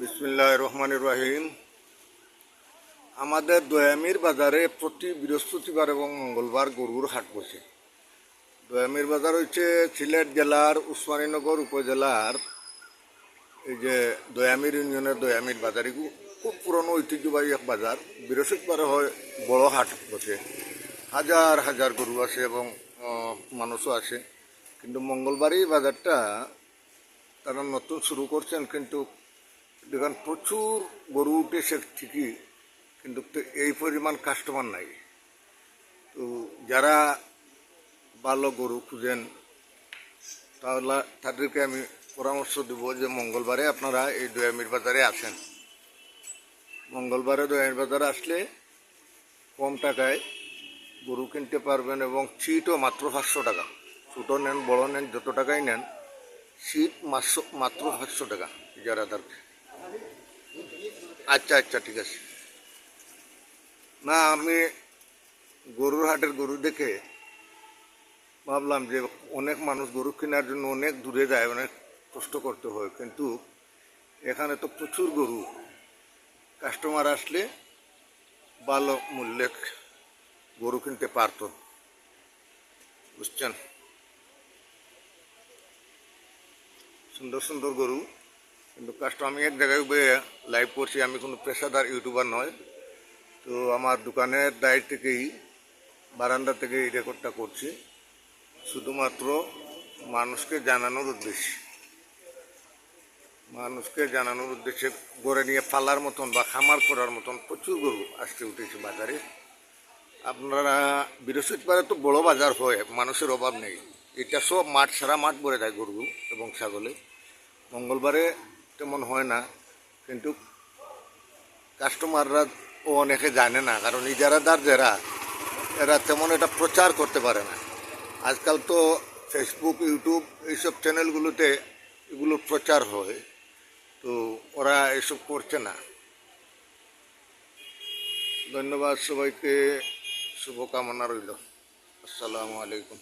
বিসমিল্লাহ রহমান রাহিম। আমাদের দয়ামির বাজারে প্রতি বৃহস্পতিবার এবং মঙ্গলবার গরুর হাট বসে। দয়ামির বাজার হচ্ছে সিলেট জেলার উসমানীনগর উপজেলার এই যে দয়ামির ইউনিয়নের দয়ামির বাজার। এগুলো খুব পুরনো ঐতিহ্যবাহী এক বাজার। বৃহস্পতিবার হয় বড় হাট বসে। হাজার হাজার গরু আছে এবং মানুষও আছে কিন্তু মঙ্গলবারই বাজারটা তারা নতুন শুরু করছেন, কিন্তু দেখেন, প্রচুর গরু উঠেছে ঠিকই, কিন্তু এই পরিমাণ কাস্টমার নাই। তো যারা ভালো গরু খুঁজেন, তাহলে তাদেরকে আমি পরামর্শ দেব যে মঙ্গলবারে আপনারা এই দয়ামির বাজারে আসেন। মঙ্গলবারে দয়ামির বাজারে আসলে কম টাকায় গরু কিনতে পারবেন এবং সিটও মাত্র পাঁচশো টাকা। ছোটো নেন, বড় নেন, যত টাকাই নেন সিট মাত্র মাত্র পাঁচশো টাকা। যারা ইজারাদারকে আচ্ছা আচ্ছা ঠিক আছে। না, আমি গরুর হাটের গরু দেখে ভাবলাম যে অনেক মানুষ গরু কেনার জন্য অনেক দূরে যায়, অনেক কষ্ট করতে হয়। কিন্তু এখানে তো প্রচুর গরু। কাস্টমার আসলে ভালো মূল্যে গরু কিনতে পারতো। বুঝছেন? সুন্দর সুন্দর গরু। কিন্তু কাস্ট আমি এক জায়গায় লাইভ করছি, আমি কোনো পেশাদার ইউটিউবার নয়। তো আমার দোকানের দায়ের থেকেই বারান্দা থেকে এই রেকর্ডটা করছি। শুধুমাত্র মানুষকে জানানোর উদ্দেশ্যে। মানুষকে জানানোর উদ্দেশ্যে গড়ে নিয়ে পালার মতন বা খামার করার মতন প্রচুর গরু আসতে উঠেছে বাজারে। আপনারা বৃহস্পতিবারে তো বড় বাজার হয়, মানুষের অভাব নেই। এটা সব মাঠ সারা মাঠ ভরে যায় গরু এবং ছাগলে। মঙ্গলবারে তেমন হয় না, কিন্তু কাস্টমাররা ও অনেকে জানে না, কারণ ইজারাদার যারা এরা তেমন এটা প্রচার করতে পারে না। আজকাল তো ফেসবুক ইউটিউব এইসব চ্যানেলগুলোতে এগুলো প্রচার হয়, তো ওরা এসব করছে না। ধন্যবাদ সবাইকে, শুভকামনা রইল। আসসালামু আলাইকুম।